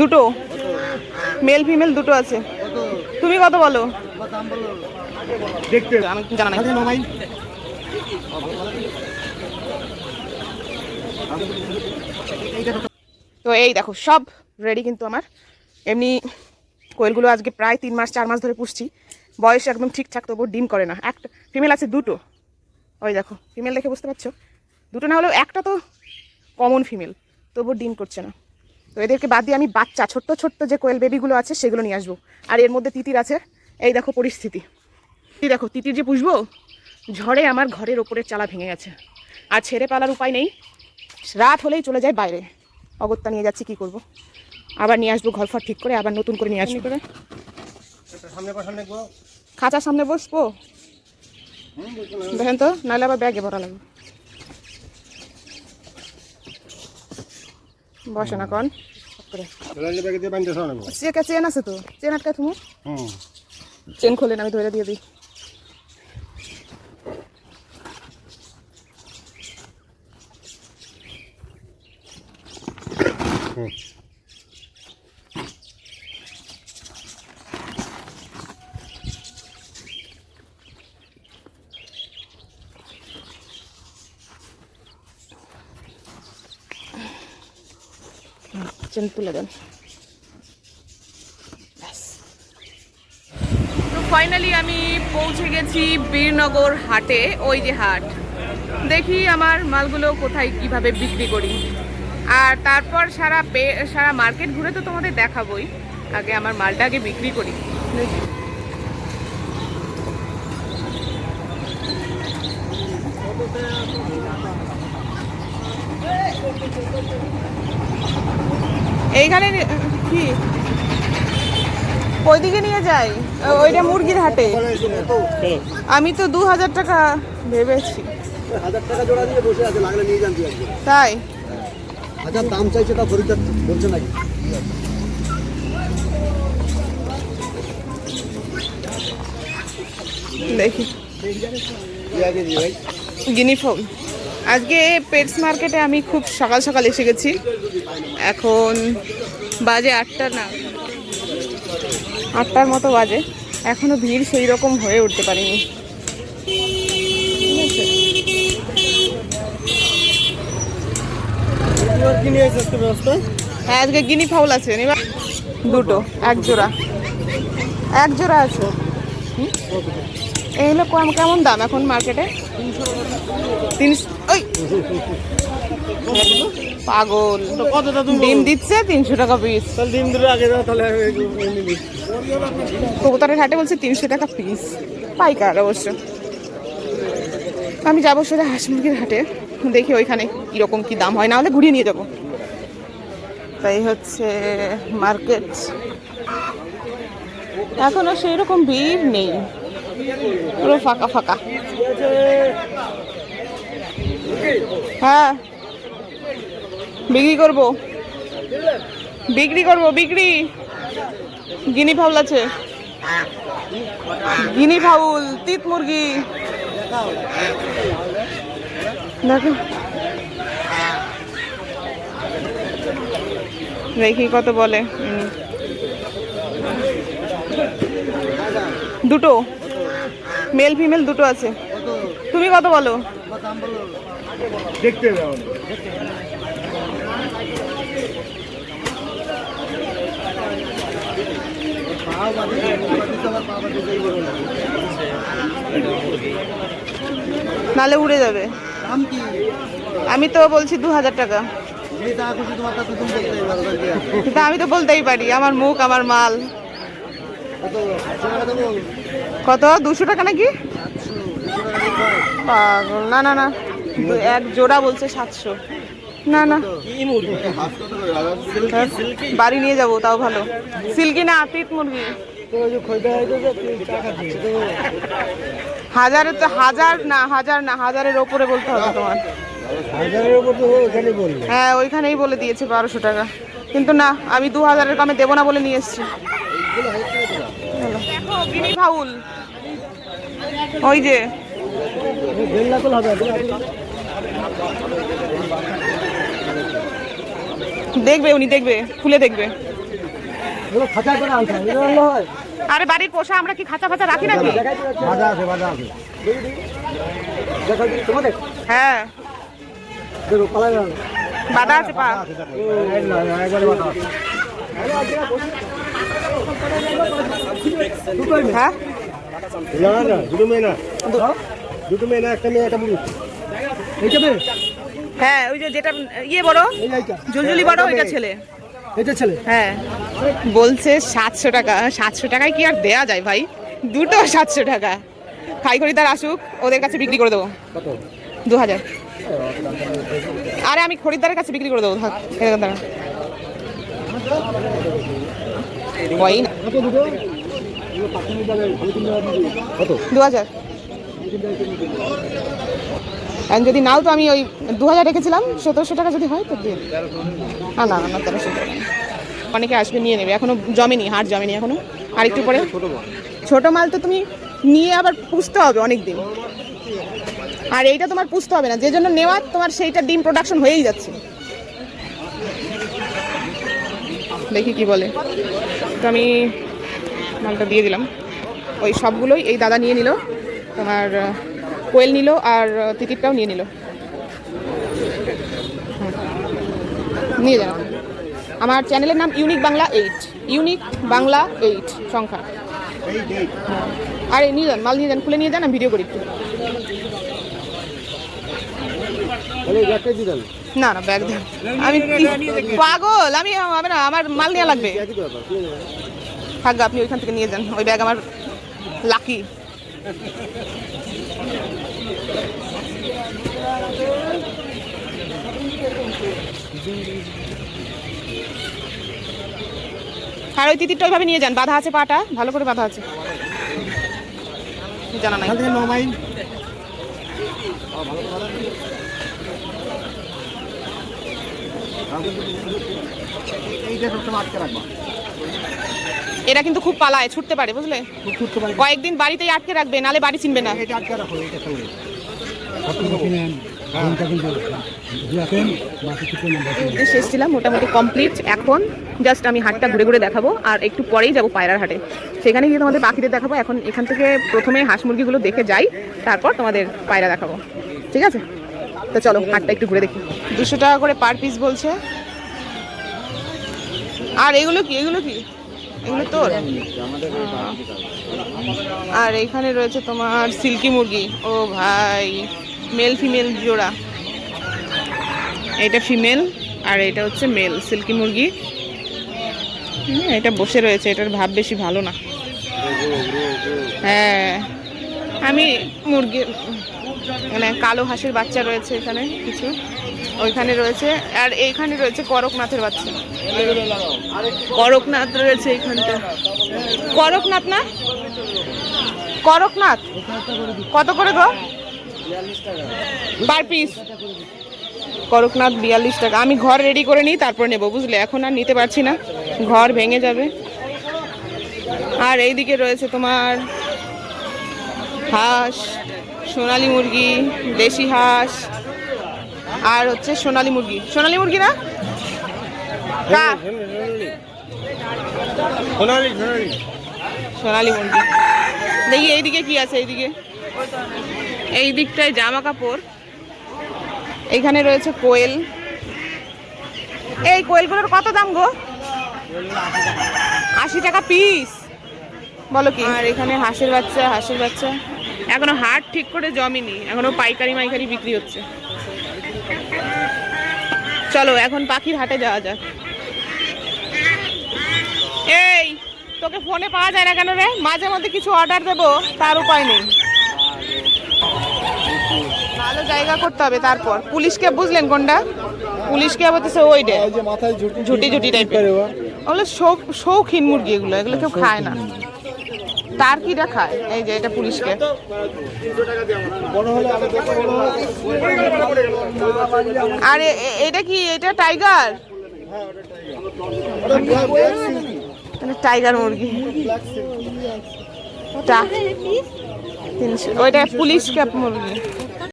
দুটো। Male female দুটো আছে। তুমি কত বলো? দেখতে। আমি জানা নাই। তো এই দেখো সব রেডি কিন্তু আমার। এমনি কোয়েলগুলো আজকে প্রায় তিন মাস চার মাস ধরে পুষছি। বয়স একদম ঠিকঠাক তবু ডিম করে না। একটা ফিমেল আছে দুটো। ওই দেখো ফিমেল দেখে বুঝতে পারছ? দুটো না হলেও একটা তো কমন ফিমেল তবু ডিম করছে না। তো এদেরকে বাদ দিয়ে আমি বাচ্চা ছোট্ট ছোট্ট যে কোয়েল বেবিগুলো আছে সেগুলো নিয়ে আসব। আর এর মধ্যে তিতির আছে। এই দেখো পরিস্থিতি। এই দেখো তিতির যে পুষবো ঝড়ে আমার ঘরের ওপরের চালা ভেঙে গেছে। আর ছেড়ে পালার উপায় নেই। রাত হলেই চলে যায় বাইরে। অগত্যা নিয়ে যাচ্ছি কি করব? আবার নিয়ে আসব ঘর ফর ঠিক করে আবার নতুন করে নিয়ে আসব। করে? সামনে পা সামনে গো। খাঁচার সামনে বসবো? দেখেন তো নাহলে আবার ব্যাগে ভরা লাগবে। বসে না কন। করে। চেন আছে তো চেন আটকা তুমি চেন খোলেন আমি ধরে দিয়ে দিই। চেন তুলে দেন। ফাইনালি আমি পৌঁছে গেছি বীরনগর হাটে, ওই যে হাট। দেখি আমার মালগুলো কোথায়, কীভাবে বিক্রি করি। আর তারপর সারা পে, সারা মার্কেট ঘুরে তো তোমাদের দেখাবোই। আগে আমার মালটা আগে বিক্রি করি। দেখি। এইখানে কি? ওইদিকে নিয়ে যাই। ওইটা মুরগির হাটে। আমি তো দু হাজার টাকা ভেবেছি। হাজার টাকা জোড়া দিয়ে বসে আছে লাগলে নিয়ে যান তাই? হাজার দাম চাইছে তা খরিদ্দার বলছে নাকি? দেখি। ভাই। গিনিফর্ম। আজকে পেটস মার্কেটে আমি খুব সকাল সকাল এসে গেছি। এখন বাজে আটটা না। আটটার মতো বাজে। এখনও ভিড় সেই রকম হয়ে উঠতে পারিনি। হ্যাঁ আজকে গিনি ফাউল আছে। নিবা দুটো, এক জোড়া। এক জোড়া আছে? এগুলো কম, কেমন দাম এখন মার্কেটে তিনশো পাগল। ডিম দিচ্ছে তিনশো টাকা পিস তাহলে দিন আগে কবুতরের হাটে বলছে তিনশো টাকা পিস পাইকার অবশ্য। আমি যাব সোজা হাঁস মুরগির হাটে। দেখি ওইখানে কীরকম কী দাম হয় না হলে ঘুরিয়ে নিয়ে যাব। তাই হচ্ছে মার্কেট এখনও সেই রকম ভিড় নেই। পুরো ফাঁকা ফাঁকা। হ্যাঁ। বিক্রি করব। বিক্রি করব, বিক্রি। গিনি ফাউল আছে। গিনি ফাউল, তিত মুরগি। দেখো। দেখি কত বলে। দুটো। মেল ফিমেল দুটো আছে। তুমি কত বলো? দেখতে দাও নালে উড়ে যাবে। আমি তো বলছি দু হাজার টাকা। আমি তো বলতেই পারি আমার মুখ আমার মাল। কত? দুশো টাকা নাকি? পাগল না না না। এক জোড়া বলছে সাতশো। না না। বাড়ি নিয়ে যাব তাও ভালো। সিল্কি না তিত মুরগি? হাজারে তো হাজার না হাজার না হাজারের ওপরে বলতে হবে তোমার। হ্যাঁ ওইখানেই বলে দিয়েছে বারোশো টাকা। কিন্তু না আমি দু হাজারের কমে দেবো না বলে নিয়ে এসছি। ফাউল ওই যে দেড় লাখ হবে দেখবে উনি দেখবে খুলে দেখবে। হয় হয়। আরে বাড়ির পোষা আমরা কি খাঁচা ফাঁচা রাখি নাকি? হ্যাঁ। না বাধা আছে পা। হ্যাঁ? না দুটো মেয়ে না? দুটো মেয়ে না একটা মেয়ে একটা পুরুষ। এইটা মেয়ে? হ্যাঁ ওই যে যেটা ইয়ে বড় ঝুলঝুলি বড় ওইটা ছেলে। এটা ছেলে? হ্যাঁ। বলছে সাতশো টাকা সাতশো টাকায় কি আর দেয়া যায় ভাই? দুটো সাতশো টাকা। খাই খরিদার আসুক ওদের কাছে বিক্রি করে দেবো। দু হাজার। আরে আমি খরিদ্দারের কাছে বিক্রি করে দেবো থাক দাঁড়া দু হাজার। যদি নাও তো আমি ওই দু হাজার রেখেছিলাম সতেরোশো টাকা যদি হয় তো দিয়ে। না না না না তেরোশো টাকা অনেকে আসবে নিয়ে নেবে। এখনও জমেনি হাট জমেনি এখনও। আর একটু পরে। ছোট মাল। তো তুমি নিয়ে আবার পুষতে হবে অনেক দিন আর এইটা তোমার পুষতে হবে না। যে জন্য নেওয়া তোমার সেইটা ডিম প্রোডাকশন হয়েই যাচ্ছে। দেখি কি বলে। তো আমি মালটা দিয়ে দিলাম। ওই সবগুলোই এই দাদা নিয়ে নিল। তোমার কোয়েল নিল আর টিকিটটাও নিয়ে নিল। নিয়ে যান আমার চ্যানেলের নাম unique Bangla eight. Unique Bangla eight সংখ্যা। আরে নিয়ে যান মাল নিয়ে যান খুলে নিয়ে যান আমি ভিডিও করি একটু। না না ব্যাগ দেন। আমি পাগল? আমি আমি না আমার মাল নেওয়া লাগবে। একই তো ব্যাপার? কি নেবেন? থাক গা, আপনি ওইখান থেকে নিয়ে যান। ওই ব্যাগ আমার লাকি আর ওই তিতিরটা ওইভাবে নিয়ে যান। বাধা আছে পাটা, ভালো করে বাধা আছে। জানা নাই এখান থেকে ন মাইল এইটা সবসময় আটকে রাখবা এরা কিন্তু খুব পালায় ছুটতে পারে বুঝলে? কয়েকদিন বাড়িতেই আটকে রাখবে নালে বাড়ি চিনবে না। এটা আটকে রাখো এইটা উদ্দেশ্যে এসেছিলাম মোটামুটি কমপ্লিট এখন জাস্ট আমি হাটটা ঘুরে ঘুরে দেখাবো আর একটু পরেই যাব পায়রার হাটে। সেখানে গিয়ে তোমাদের পাখিদের দেখাবো এখন এখান থেকে প্রথমে হাঁস মুরগিগুলো দেখে যাই তারপর তোমাদের পায়রা দেখাবো। ঠিক আছে? তো চলো হাটটা একটু ঘুরে দেখি। দুশো টাকা করে পার পিস বলছে। আর এগুলো কি এগুলো কি? এগুলো তোর? আর এখানে রয়েছে তোমার সিল্কি মুরগি। ও ভাই মেল ফিমেল জোড়া। এটা ফিমেল আর এটা হচ্ছে মেল সিল্কি মুরগি। হুম, এটা বসে রয়েছে এটার ভাব বেশি ভালো না। হ্যাঁ আমি মুরগি মানে কালো হাঁসের বাচ্চা রয়েছে এখানে কিছু। ওইখানে রয়েছে, আর এইখানে রয়েছে করকনাথের বাচ্চা। করকনাথ রয়েছে এইখানটা করকনাথ না? করকনাথ? কত করে গো? পার পিস করকনাথ বিয়াল্লিশ টাকা। আমি ঘর রেডি করে নিই, তারপর নেব, বুঝলে? এখন আর নিতে পারছি না। ঘর ভেঙে যাবে। আর এইদিকে রয়েছে তোমার হাঁস। সোনালি মুরগি দেশি হাঁস আর হচ্ছে সোনালি মুরগি। সোনালি মুরগি না? সোনালি মুরগি। দেখি এইদিকে কি আছে এইদিকে। এই দিকটায় জামা কাপড়। এইখানে রয়েছে কোয়েল। এই কোয়েলগুলোর কত দাম গো? আশি টাকা পিস। বলো কি? আর এখানে হাঁসের বাচ্চা হাঁসের বাচ্চা। এখনও হাট ঠিক করে জমেনি এখনও পাইকারি মাইকারি বিক্রি হচ্ছে। চলো এখন পাখির হাটে যাওয়া যাক। এই তোকে ফোনে পাওয়া যায় না কেন রে? মাঝে মধ্যে কিছু অর্ডার দেবো তার উপায় নেই। ভালো জায়গা করতে হবে তারপর। পুলিশকে বুঝলেন কোনটা? পুলিশকে বলতেছে যে মাথায় ঝুটি ঝুটি টাইপের ওগুলো শৌখিন মুরগি এগুলো এগুলো কেউ খায় না। তার কি খায় এই যে এটা পুলিশকে। আরও এটা কি? এটা টাইগার? টাইগার মুরগি। তিনশো ওইটা পুলিশ ক্যাপ মুরগি।